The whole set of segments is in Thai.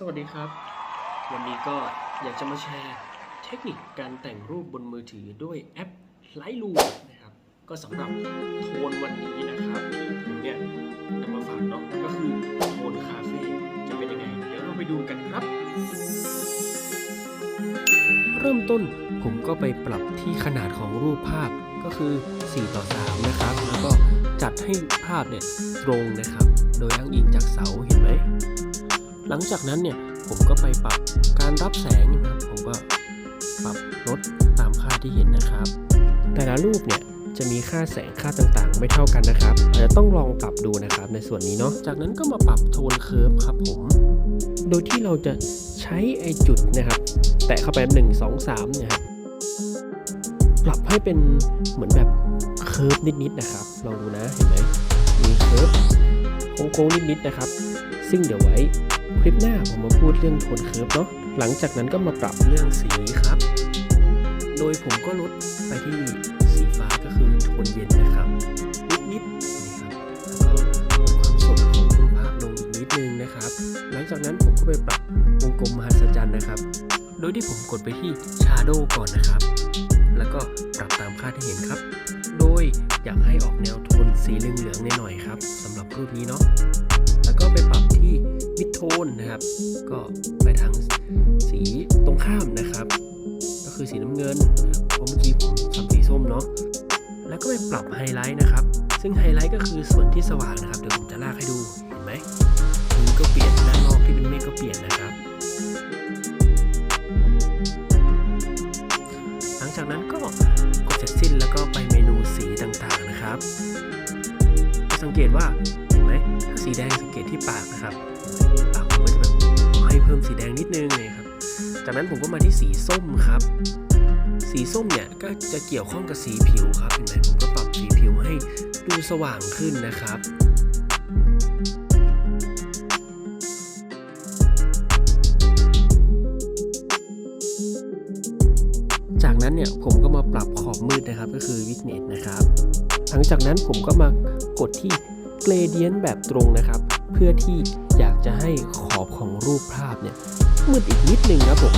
สวัสดีครับ วันนี้ก็อยากจะมาแชร์เทคนิคการแต่งรูปบนมือถือด้วยแอป Lightroom นะครับ ก็สำหรับโทนวันนี้นะครับที่ผมเนี่ยนำมาฝากเนาะก็คือโทนคาเฟ่จะเป็นยังไง เดี๋ยวเราไปดูกันครับ เริ่มต้นผมก็ไปปรับที่ขนาดของรูปภาพก็คือ 4 ต่อ 3 นะครับ แล้วก็จัดให้ภาพเนี่ยตรงนะครับ โดยอ้างอิงจากเสาเห็นไหม หลังจากนั้นเนี่ยผมก็ไปปรับการรับแสงนะครับผมก็ปรับลดตามค่าที่เห็นนะครับ แต่ละรูปเนี่ยจะมีค่าแสงค่าต่างๆ ไม่เท่ากันนะครับอาจจะต้องลองปรับดูนะครับในส่วนนี้เนาะจากนั้นก็มาปรับโทนเคิร์ฟครับผม โดยที่เราจะใช้ไอจุดนะครับ แตะเข้าไป1 2 3เนี่ยครับปรับให้เป็นเหมือนแบบเคิร์ฟนิดๆนะครับลองดูนะเห็นไหมมีเคิร์ฟโค้งๆนิดๆนะครับ ซึ่งเดี๋ยวไว้ คลิปหน้าผมมาพูดเรื่องโทนเคิร์ฟเนาะ หลังจากนั้นก็มาปรับเรื่องสีครับ โดยผมก็ลดไปที่สีฟ้าก็คือโทนเย็นนะครับ นิดๆนะครับแล้วก็ลดความสดของรูปภาพลงอีกนิดนึงนะครับ หลังจากนั้นผมก็ไปปรับวงกลมมหัศจรรย์นะครับ โดยที่ผมกดไปที่ Shadow ก่อนนะครับ แล้วก็ปรับตามค่าที่เห็นครับ โดยอยากให้ออกแนวโทนสีเหลืองๆหน่อยๆครับสำหรับรูปนี้เนาะ แล้วก็ไปปรับ โทนนะครับ ก็ไปทางสีตรงข้ามนะครับ ก็คือสีน้ำเงินนะครับเพราะเมื่อกี้ผมทำสีส้มเนาะแล้วก็ไปปรับไฮไลท์นะครับ ซึ่งไฮไลท์ก็คือส่วนที่สว่างนะครับเดี๋ยวผมจะลากให้ดูเห็นไหมพื้นก็เปลี่ยนด้านนอกที่เป็นเมฆก็เปลี่ยนนะครับ หลังจากนั้นก็กดเสร็จสิ้นแล้วก็ไปเมนูสีต่างๆนะครับ สังเกตว่า สีแดงสังเกตที่ปากนะครับปากผมก็จะแบบให้เพิ่มสีแดงนิดนึงเลยครับ จากนั้นผมก็มาที่สีส้มครับ สีส้มเนี่ยก็จะเกี่ยวข้องกับสีผิวครับเห็นไหมผมก็ปรับสีผิวให้ดูสว่างขึ้นนะครับจากนั้นเนี่ยผมก็มาปรับขอบมืดนะครับก็คือวิกเนตนะครับ หลังจากนั้นผมก็มากดที่ เกรเดียนแบบตรงนะครับ เพื่อที่อยากจะให้ขอบของรูปภาพเนี่ยมืดอีกนิดนึงครับผม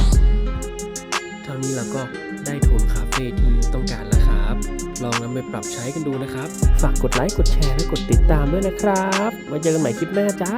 เท่านี้เราก็ได้โทนคาเฟ่ที่ต้องการแล้วครับ ลองนำไปปรับใช้กันดูนะครับ ฝากกดไลค์กดแชร์และกดติดตามด้วยนะครับไว้เจอกันใหม่คลิปหน้าจ้า